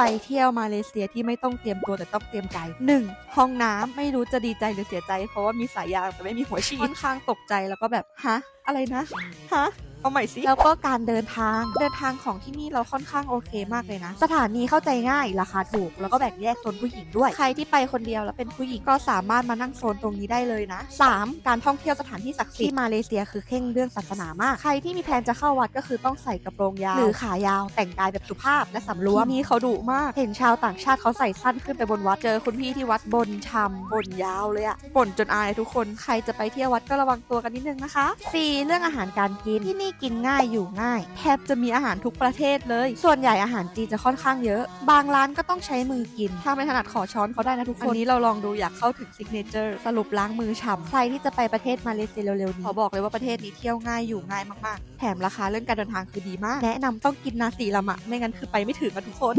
ไปเที่ยวมาเลเซียที่ไม่ต้องเตรียมตัวแต่ต้องเตรียมใจ 1. ห้องน้ำไม่รู้จะดีใจหรือเสียใจ เพราะว่ามีสายยางแต่ไม่มีหัวฉีดค่อนข้างตกใจแล้วก็แบบฮะอะไรนะฮะ เอาใหม่สิแล้วก็การเดินทางเดินทางของที่นี่เราค่อนข้างโอเคมากเลยนะ สถานีเข้าใจง่ายราคาถูก แล้วก็แบ่งแยกโซนผู้หญิงด้วย ใครที่ไปคนเดียวแล้วเป็นผู้หญิงก็สามารถมานั่งโซนตรงนี้ได้เลยนะ 3. การท่องเที่ยวสถานที่ศักดิ์สิทธิ์ที่มาเลเซียคือเข่งเรื่องศาสนามาก ใครที่มีแผนจะเข้าวัดก็คือต้องใส่กระโปรงยาว หรือขายาวแต่งกายแบบสุภาพและสำรวมที่นี่เขาดุมาก เห็นชาวต่างชาติเขาใส่สั้นขึ้นไปบนวัดเจอคุณพี่ที่วัดบนชำบนยาวเลยอะบ่นจนอายทุกคนใครจะไปเที่ยววัดก็ระวังตัวกันนิดนึงนะคะ 4. เรื่องอาหารการกินที่นี่กินง่ายอยู่ง่าย แทบจะมีอาหารทุกประเทศเลย ส่วนใหญ่อาหารจีนจะค่อนข้างเยอะ บางร้านก็ต้องใช้มือกิน ถ้าไม่ถนัดขอช้อนเขาได้นะทุกคน อันนี้เราลองดูอยากเข้าถึงซิกเนเจอร์สรุปล้างมือฉ่ำใครที่จะไปประเทศมาเลเซียเร็วๆนี้ขอบอกเลยว่าประเทศนี้เที่ยวง่ายอยู่ง่ายมากๆ แถมราคาเรื่องการเดินทางคือดีมาก แนะนำต้องกินนาซีละมะ ไม่งั้นคือไปไม่ถึงกันทุกคน